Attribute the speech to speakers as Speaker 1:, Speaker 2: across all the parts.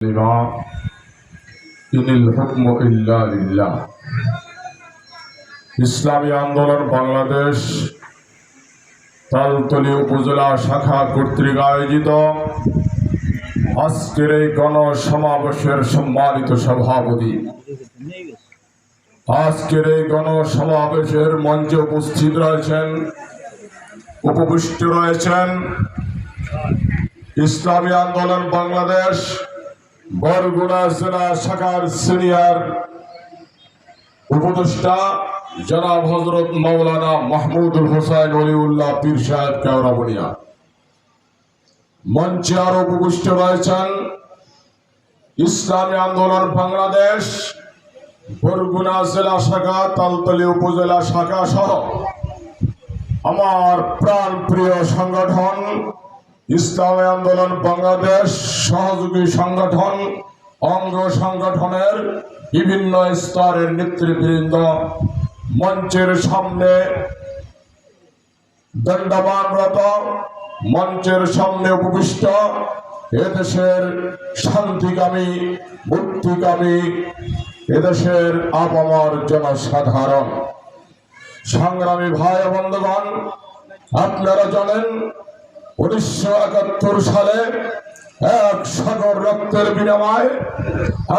Speaker 1: لما إن الحكم إلا لله ইসলামী আন্দোলন বাংলাদেশ তালতলী উপজেলা শাখা কর্তৃক আয়োজিত আজকের এই গণসমাবেশের সম্মানিত সভাপতি আজকের এই গণসমাবেশের মঞ্চে উপস্থিত রয়েছেন উপবিষ্ট রয়েছেন ইসলামী আন্দোলন বাংলাদেশ বরগুনা জেলা শাখার সিনিয়র উপদেষ্টা জনাব হজরত মৌলানা মাহমুদুল হোসাইন অলিউল্লাহ পীর সাহেব কেওরাবনিয়া মঞ্চে আরও উপবিষ্ট রয়েছেন ইসলামী আন্দোলন বাংলাদেশ, বরগুনা জেলা শাখা, তালতলী উপজেলা শাখা সহ। আমার প্রাণ প্রিয় সংগঠন ইসলামী আন্দোলন বাংলাদেশ সহযোগী সংগঠন, অঙ্গ সংগঠনের বিভিন্ন স্তরের নেতৃবৃন্দ মঞ্চের সামনে দণ্ডবানরত, মঞ্চের সামনে উপবিষ্ট, এদেশের শান্তিকামী, মুক্তিকামী, এদেশের আপামর জনসাধারণ। সংগ্রামী ভাই বন্ধুগণ, আপনারা জানেন উনিশশো একাত্তর সালে এক সাগর রক্তের বিনিময়ে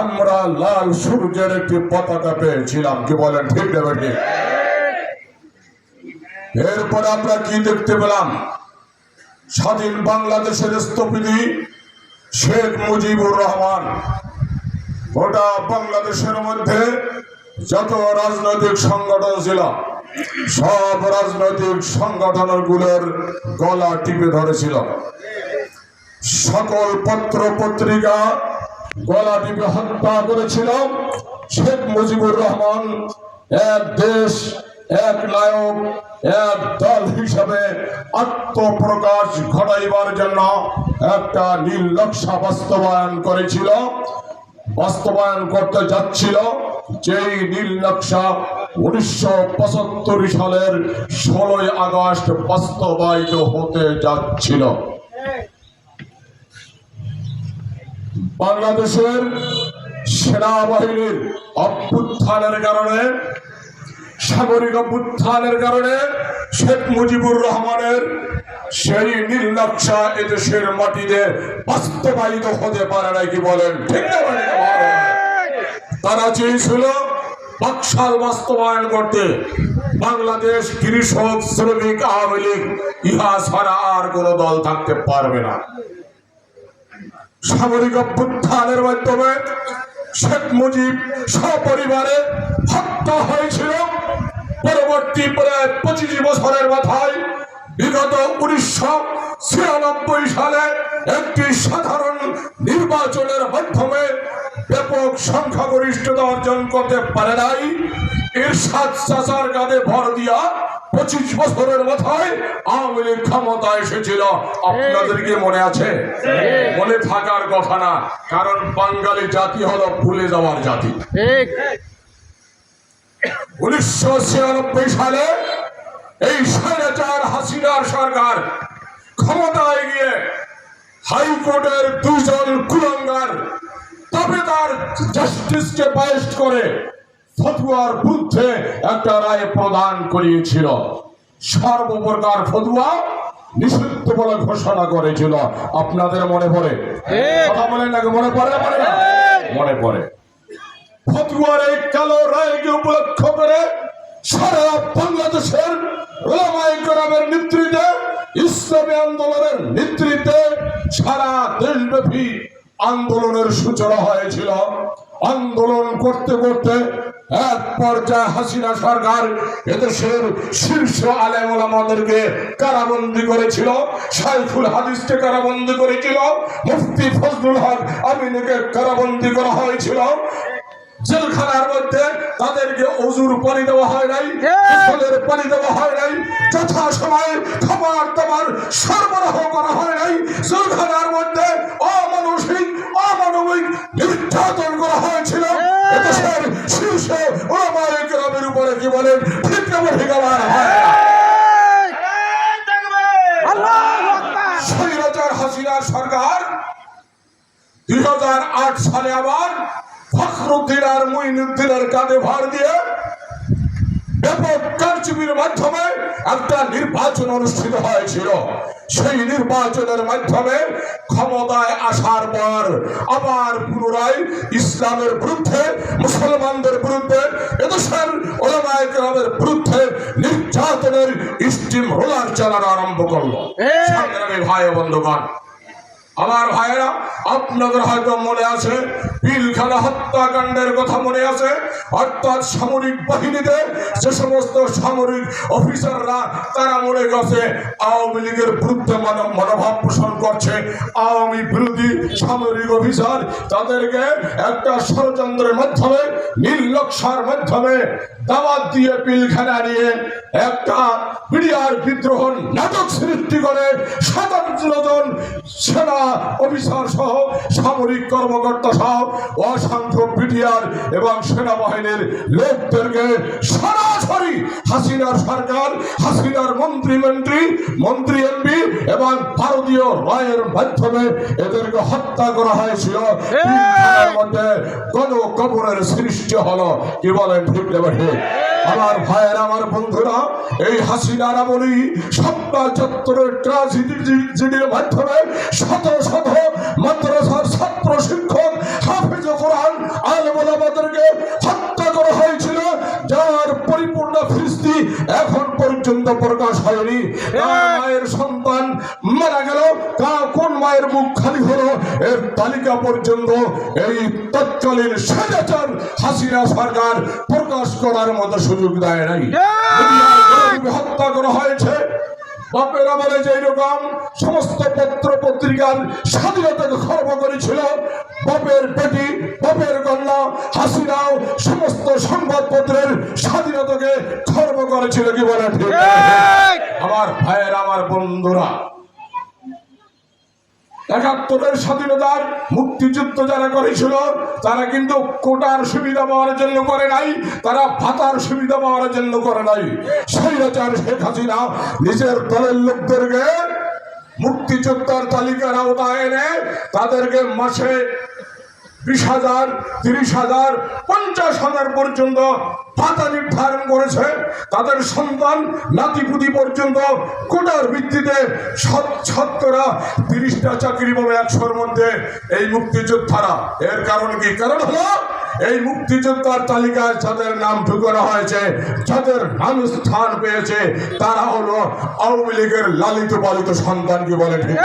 Speaker 1: আমরা লাল সূর্যের একটি পতাকা পেয়েছিলাম। কি বলেন, ঠিক দেবেন এরপর আমরা কি দেখতে পেলাম? স্বাধীন বাংলাদেশের স্থপতি শেখ মুজিবুর রহমান। গোটা বাংলাদেশের মধ্যে যত রাজনৈতিক সংগঠন ছিল সব রাজনৈতিক সংগঠনগুলোর গলা টিপে ধরেছিল। সকল পত্র পত্রিকা গলা টিপে হত্যা করেছিল। শেখ মুজিবুর রহমান এক দেশ, এক নায়ক, এক দল হিসাবে আত্মপ্রকাশ ঘটাইবার জন্য একটা নীল নকশা বাস্তবায়ন করেছিল। বাস্তবায়ন করতে যাচ্ছিল। যেই নীল নকশা উনিশশো পঁচাত্তর সালের ষোলোই আগস্ট বাস্তবায়িত হতে যাচ্ছিল। বাংলাদেশের সেনাবাহিনীর অভ্যুত্থানের কারণে, সামরিক অভ্যুত্থানের কারণে শেখ মুজিবুর রহমানের সেই নকশা এদেশের মাটিতে বাস্তবায়িত হতে পারে নাকি বলেন? ঠিক তারা চেয়েছিল বাকশাল বাস্তবায়ন করতে বাংলাদেশ কৃষক, শ্রমিক, আওয়ামী লীগ, ইহা ছাড়া আর কোন দল থাকতে পারবে না। সামরিক অভ্যুত্থানের মাধ্যমে শেখ মুজিব সপরিবারে হত্যা হয়েছিল। পরবর্তী প্রায় পঁচিশ বছরের মাথায় বিগত উনিশশো ছিয়ানব্বই সালে একটি সাধারণ নির্বাচনের মাধ্যমে ব্যাপক সংখ্যাগরিষ্ঠতা অর্জন করতে পারে নাই। এর সাত চাচার কাঁধে ভর দিয়া পঁচিশ বছরের মাথায় আওয়ামী লীগ ক্ষমতা এসেছিল। আপনাদেরকে মনে আছে? মনে থাকার কথা না কারণ বাঙালি জাতি হলো ভুলে যাওয়ার জাতি। উনিশশো ছিয়ানব্বই সালে এই স্বৈরাচার হাসিনার সরকার ক্ষমতায় গিয়ে হাইকোর্টের দুজন কুলঙ্গার তবে তার জাস্টিসকে পায়েস করে ফতুয়ার বিরুদ্ধে একটা রায় প্রদান করিয়েছিল। সর্বপ্রকার ফতুয়া নিষিদ্ধ বলে ঘোষণা করেছিল। আপনাদের মনে পড়ে? কথা বলেন নাকি মনে পড়ে? মনে পড়ে। ফতুয়ার এই কালো রায়কে উপলক্ষ করে সারা বাংলাদেশের ওলামায়ে কেরামের নেতৃত্বে ইসলামী আন্দোলনের নেতৃত্বে সারা দেশব্যাপী আন্দোলনের সূচনা হয়েছিল। আন্দোলন করতে করতে এক পর্যায়ে হাসিনা সরকার এদেশের শীর্ষ আলেম ওলামাদেরকে কারাবন্দি করেছিল, সাইফুল হাদিসকে কারাবন্দি করেছিল, মুফতি ফজলুল হক আমিনকে কারাবন্দি করা হয়েছিল। জেলখানার মধ্যে তাদেরকে অজুর পানি দেওয়া হয় নাই গোসলের পানি দেওয়া হয় নাই যথা সময়ে খাবার দাবার সরবরাহ করা হয় নাই জেলখানার মধ্যে অমানসিক অমানবিক নির্যাতন করা হয়েছিল। এদেশের শীর্ষ ওলামায়ে কেরামের উপরে কি বলেন? ঠিক না ঠিক হয়। না।
Speaker 2: আল্লাহু আকবার!
Speaker 1: স্বৈরাচার হাসিনার সরকার দুই হাজার আট আট সালে আবার ফখরুদ্দিন আর কাঁধে ভার দিয়ে ব্যাপক কারচুপির মাধ্যমে একটা নির্বাচন অনুষ্ঠিত হয়েছিল। সেই নির্বাচনের মাধ্যমে ক্ষমতায় আসার পর আবার পুনরায় ইসলামের বিরুদ্ধে মুসলমানদের বিরুদ্ধে এদেশের বিরুদ্ধে নির্যাতনের স্টিম রোলার চালানো আরম্ভ করল। সংগ্রামী ভাই বন্ধুগণ আমার ভাইয়েরা, আপনাদের হয়তো মনে আছে, পিলখানা হত্যাকাণ্ডের কথা মনে আছে, অর্থাৎ সামরিক বাহিনীতে যে সমস্ত সামরিক অফিসাররা, তারা মনে করছে আওয়ামী লীগের বিরুদ্ধে মনো- মনোভাব পোষণ করছে। আওয়ামী বিরোধী সামরিক অফিসার, তাদেরকে একটা ষড়যন্ত্রের মাধ্যমে নীল নকশার মাধ্যমে দাওয়াত দিয়ে পিলখানা নিয়ে একটা বিডিআর বিদ্রোহ নাটক সৃষ্টি করে সাতান্ন জন সেনা অফিসার সহ সামরিক কর্মকর্তা সহ অসংখ্য বিডিআর এবং সেনাবাহিনীর লোকদেরকে সরাসরি হাসিনার সরকার হাসিনার মন্ত্রী মন্ত্রী মন্ত্রী এমপি এবং ভারতীয় রায়ের মাধ্যমে এদেরকে হত্যা করা হয়েছিল। মধ্যে গণ কবরের সৃষ্টি হলো। কি বলেন ঠিক আমার ভাইয়ের, আমার বন্ধুরা, এই হাসিনার আমলি সপ্তাহ চত্বরের ট্রাজিডির মাধ্যমে শত শত মাদ্রাসার ছাত্র শিক্ষক হাফিজ কোরআন আলমাদেরকে হত্যা করা হয়েছিল। যার পরিপূর্ণ ফিস্তি এখন পর্যন্ত প্রকাশ হয়নি। মায়ের সন্তান মারা গেল। কোন মায়ের মুখ খালি হলো? এর তালিকা পর্যন্ত এই তৎকালীন স্বৈরাচার হাসিনা সরকার প্রকাশ করার মতো সুযোগ দেয় নাই দুনিয়ার হত্যা করা হয়েছে বাপের আমলে যেরকম সমস্ত পত্র পত্রিকার স্বাধীনতাকে খর্ব করেছিল বাপের পেটি বাপের কন্যা হাসিনাও সমস্ত সংবাদপত্রের স্বাধীনতাকে খর্ব করেছিল কি বলে ঠিক। আমার ভাইয়ের আমার বন্ধুরা একাত্তরের স্বাধীনতার মুক্তিযুদ্ধ যারা করেছিল, তারা কিন্তু কোটার সুবিধা পাওয়ার জন্য করে নাই, তারা ভাতার সুবিধা পাওয়ার জন্য করে নাই। স্বৈরাচার শেখ হাসিনা নিজের দলের লোকদেরকে মুক্তিযোদ্ধার তালিকার আওতায় এনে তাদেরকে মাসে বিশ হাজার, তিরিশ হাজার, পঞ্চাশ হাজার পর্যন্ত ভাতা নির্ধারণ করেছে। তাদের সন্তান নাতিপুতি পর্যন্ত কোটার ভিত্তিতে ছাত্ররা তিরিশটা চাকরি পাবে একশোর মধ্যে এই মুক্তিযোদ্ধারা। এর কারণ কি? কারণ হলো এই মুক্তিযোদ্ধার তালিকায় যাদের নাম ঢুকানো হয়েছে যাদের নাম স্থান পেয়েছে তারা হলো আওয়ামী লীগের লালিত পালিত সন্তান কি বলে ঠিক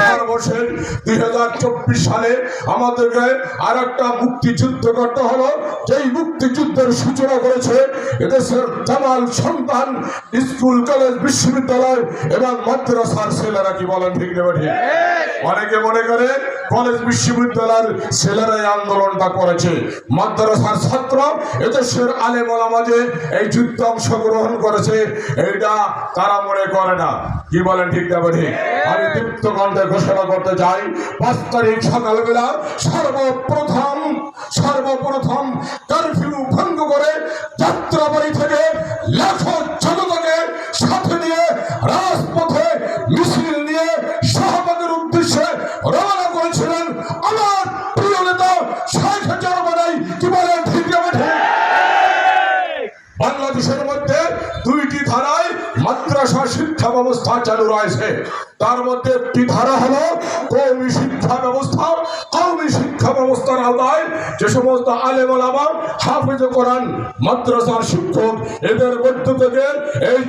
Speaker 1: সর্বশেষ দুই হাজার চব্বিশ সালে আমাদেরকে আর একটা মুক্তিযুদ্ধ করতে হলো। যেই মুক্তিযুদ্ধের সূচনা করেছে এদেশের জামাল সন্তান স্কুল কলেজ বিশ্ববিদ্যালয় এবং মাদ্রাসার ছেলেরা কি বলেন ঠিক নেবে ঠিক। অনেকে মনে করে কলেজ বিশ্ববিদ্যালয়ের ছেলেরা আন্দোলনটা করেছে। মাদ্রাসার ছাত্র, এদেশের আলেম যে এই যুদ্ধে অংশগ্রহণ করেছে, এইটা তারা মনে করে না। কি বলেন ঠিক না ঠিক আমি দীপ্ত কণ্ঠে ঘোষণা করতে চাই, পাঁচ তারিখ সকালবেলা সর্বপ্রথম সর্বপ্রথম কারফিউ ভঙ্গ করে চালু রয়েছে। তার মধ্যে একটি ধারা হলো কৌমি শিক্ষা ব্যবস্থা। কৌমি শিক্ষা ব্যবস্থার আওতায় যে সমস্ত আলেম আলাম হাফিজ কোরআন মাদ্রাসার শিক্ষক, এদের মধ্য থেকে এই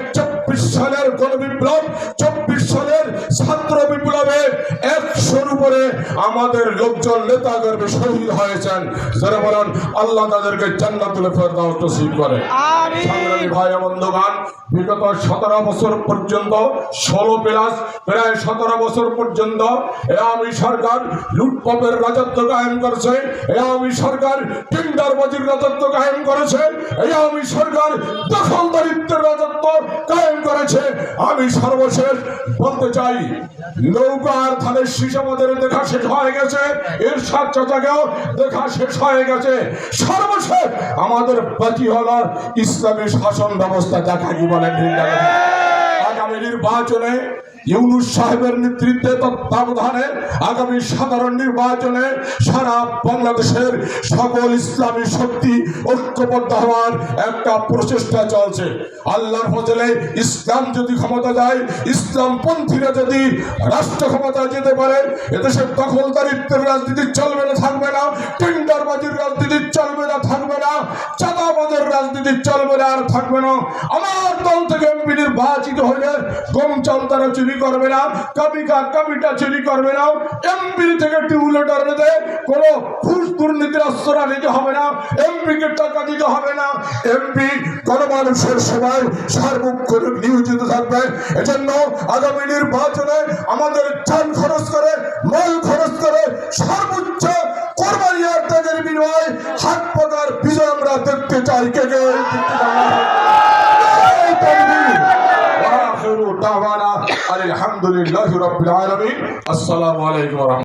Speaker 1: চব্বিশ সালের গণ বিপ্লব চব্বিশ সালের ছাত্র বিপ্লবে একশোর উপরে আমাদের লোকজন নেতা গর্বে শহীদ হয়েছেন। যারা বলেন আল্লাহ তাদেরকে জান্নাতুল ফেরদাউস নসিব করে। সংগ্রামী ভাই বন্ধুগণ বিগত সতেরো বছর পর্যন্ত ষোলো প্লাস প্রায় সতেরো বছর পর্যন্ত আমি সরকার লুটপাপের রাজত্ব কায়েম করেছে আমি সরকার টেন্ডারবাজির রাজত্ব কায়েম করেছে আমি সরকার দখলদারিত্বের আমি সর্বশেষ বলতে চাই নৌকা আর ধানের শীষ আমাদের দেখা শেষ হয়ে গেছে এর সাত চাচাকেও দেখা শেষ হয়ে গেছে। সর্বশেষ আমাদের বাকি হলো ইসলামের শাসন ব্যবস্থা দেখা কি বলেন আগামী নির্বাচনে ইউনুস সাহেবের নেতৃত্বে তত্ত্বাবধানে আগামী সাধারণ নির্বাচনে সারা বাংলাদেশের সকল ইসলামী শক্তি ঐক্যবদ্ধ হওয়ার একটা প্রচেষ্টা চলছে। আল্লাহর ফজলে ইসলাম যদি ক্ষমতা যায় ইসলাম পন্থীরা যদি রাষ্ট্র ক্ষমতা যেতে পারে, এদেশের দখলদারিত্বের রাজনীতি চলবে না, থাকবে না, টেন্ডারবাজির রাজনীতি চলবে না, থাকবে না, চাঁদাবাজের রাজনীতি চলবে না আর থাকবে না। আমার দল থেকে এমপি নির্বাচিত হলে গম চাল তারা চুরি করবে না কাবিকা কাবিটা চুরি করবে না। এমপি থেকে টিউলেটার নিতে কোনো ঘুষ দুর্নীতির আশ্রয় নিতে হবে না এমপি কে টাকা দিতে হবে না। এমপি গণমানুষের সেবায় সার্বক্ষণিক নিয়োজিত থাকবে। এজন্য আগামী নির্বাচনে আমাদের চাল খরচ করে, মাল খরচ করে সর্বোচ্চ কোরবানি আর ত্যাগের বিনিময়ে হাত এসে আমরা দেখতে চাই কে কে? আলহামদুলিল্লাহ রবিল আলমিন। আসসালামু আলাইকুম